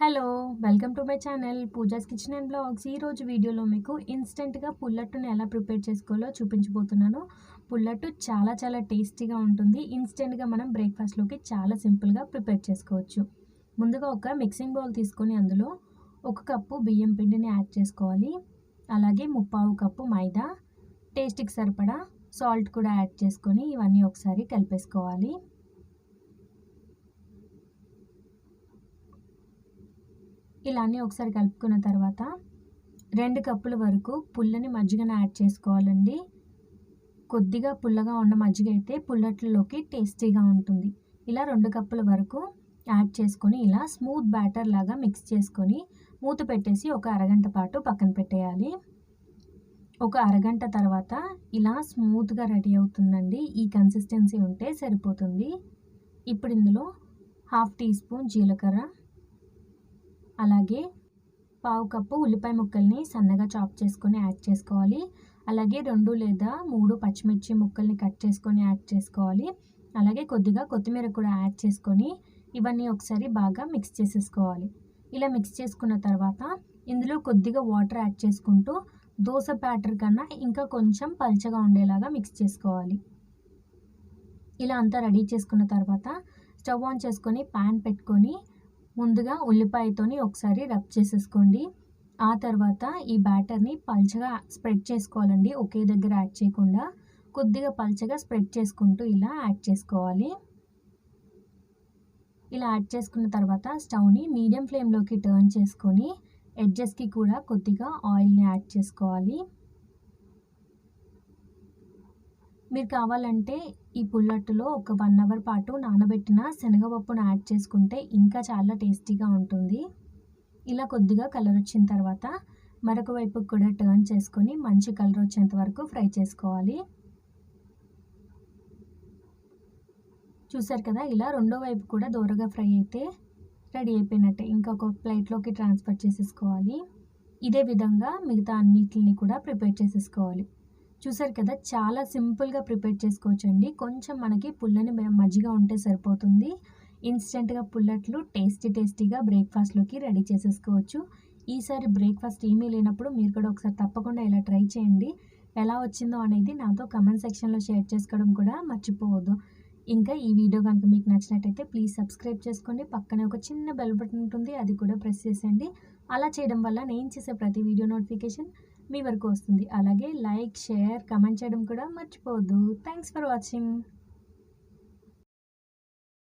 Hello welcome to my channel Pooja's kitchen and blogs. ఈరోజు వీడియోలో మీకు ఇన్స్టెంట్గా పుల్లట్టుని ఎలా ప్రిపేర్ చేసుకోవాలో చూపించబోతున్నాను. పుల్లట్టు చాలా చాలా టేస్టీగా ఉంటుంది. ఇన్స్టెంట్గా మనం బ్రేక్ఫాస్ట్లోకి చాలా సింపుల్గా ప్రిపేర్ చేసుకోవచ్చు. ముందుగా ఒక మిక్సింగ్ బౌల్ తీసుకొని అందులో ఒక కప్పు బియ్యం పిండిని యాడ్ చేసుకోవాలి. అలాగే ముప్పావు కప్పు మైదా టేస్ట్కి సరిపడా సాల్ట్ కూడా యాడ్ చేసుకొని ఇవన్నీ ఒకసారి కలిపేసుకోవాలి. ఇలా అన్నీ ఒకసారి కలుపుకున్న తర్వాత రెండు కప్పుల వరకు పుల్లని మజ్జిగను యాడ్ చేసుకోవాలండి. కొద్దిగా పుల్లగా ఉన్న మజ్జిగ అయితే పుల్లట్లలోకి టేస్టీగా ఉంటుంది. ఇలా రెండు కప్పుల వరకు యాడ్ చేసుకొని ఇలా స్మూత్ బ్యాటర్ లాగా మిక్స్ చేసుకొని మూత పెట్టేసి ఒక అరగంట పాటు పక్కన పెట్టేయాలి. ఒక అరగంట తర్వాత ఇలా స్మూత్గా రెడీ అవుతుందండి. ఈ కన్సిస్టెన్సీ ఉంటే సరిపోతుంది. ఇప్పుడు ఇందులో హాఫ్ టీ స్పూన్ జీలకర్ర అలాగే పావు కప్పు ఉల్లిపాయ ముక్కల్ని సన్నగా చాప్ చేసుకొని యాడ్ చేసుకోవాలి. అలాగే రెండు లేదా మూడు పచ్చిమిర్చి ముక్కల్ని కట్ చేసుకొని యాడ్ చేసుకోవాలి. అలాగే కొద్దిగా కొత్తిమీర కూడా యాడ్ చేసుకొని ఇవన్నీ ఒకసారి బాగా మిక్స్ చేసేసుకోవాలి. ఇలా మిక్స్ చేసుకున్న తర్వాత ఇందులో కొద్దిగా వాటర్ యాడ్ చేసుకుంటూ దోశ బ్యాటర్ కన్నా ఇంకా కొంచెం పల్చగా ఉండేలాగా మిక్స్ చేసుకోవాలి. ఇలా అంతా రెడీ చేసుకున్న తర్వాత స్టవ్ ఆన్ చేసుకొని ప్యాన్ పెట్టుకొని ముందుగా ఉల్లిపాయతోని ఒకసారి రబ్ చేసేసుకోండి. ఆ తర్వాత ఈ బ్యాటర్ని పల్చగా స్ప్రెడ్ చేసుకోవాలండి. ఒకే దగ్గర యాడ్ చేయకుండా కొద్దిగా పల్చగా స్ప్రెడ్ చేసుకుంటూ ఇలా యాడ్ చేసుకోవాలి. ఇలా యాడ్ చేసుకున్న తర్వాత స్టవ్ని మీడియం ఫ్లేమ్లోకి టర్న్ చేసుకొని ఎడ్జెస్కి కూడా కొద్దిగా ఆయిల్ని యాడ్ చేసుకోవాలి. మీరు కావాలంటే ఈ పుల్లట్టులో ఒక వన్ అవర్ పాటు నానబెట్టిన శనగపప్పును యాడ్ చేసుకుంటే ఇంకా చాలా టేస్టీగా ఉంటుంది. ఇలా కొద్దిగా కలర్ వచ్చిన తర్వాత మరొక వైపు కూడా టర్న్ చేసుకొని మంచి కలర్ వచ్చేంత వరకు ఫ్రై చేసుకోవాలి. చూసారు కదా ఇలా రెండో వైపు కూడా దూరగా ఫ్రై అయితే రెడీ అయిపోయినట్టే. ఇంకొక ప్లేట్లోకి ట్రాన్స్ఫర్ చేసేసుకోవాలి. ఇదే విధంగా మిగతా అన్నిటిని కూడా ప్రిపేర్ చేసేసుకోవాలి. చూసారు కదా చాలా సింపుల్గా ప్రిపేర్ చేసుకోవచ్చండి. కొంచెం మనకి పుల్లని మజ్జిగ ఉంటే సరిపోతుంది. ఇన్స్టెంట్గా పుల్లట్లు టేస్టీ టేస్టీగా బ్రేక్ఫాస్ట్లోకి రెడీ చేసేసుకోవచ్చు. ఈసారి బ్రేక్ఫాస్ట్ ఏమీ లేనప్పుడు మీరు కూడా ఒకసారి తప్పకుండా ఇలా ట్రై చేయండి. ఎలా వచ్చిందో అనేది నాతో కమెంట్ సెక్షన్లో షేర్ చేసుకోవడం కూడా మర్చిపోవద్దు. ఇంకా ఈ వీడియో కనుక మీకు నచ్చినట్టయితే ప్లీజ్ సబ్స్క్రైబ్ చేసుకోండి. పక్కనే ఒక చిన్న బెల్ బటన్ ఉంటుంది అది కూడా ప్రెస్ చేసేయండి. అలా చేయడం వల్ల నేను చేసే ప్రతి వీడియో నోటిఫికేషన్ మీ వరకు వస్తుంది. అలాగే లైక్ షేర్ కమెంట్ చేయడం కూడా మర్చిపోవద్దు. Thanks for watching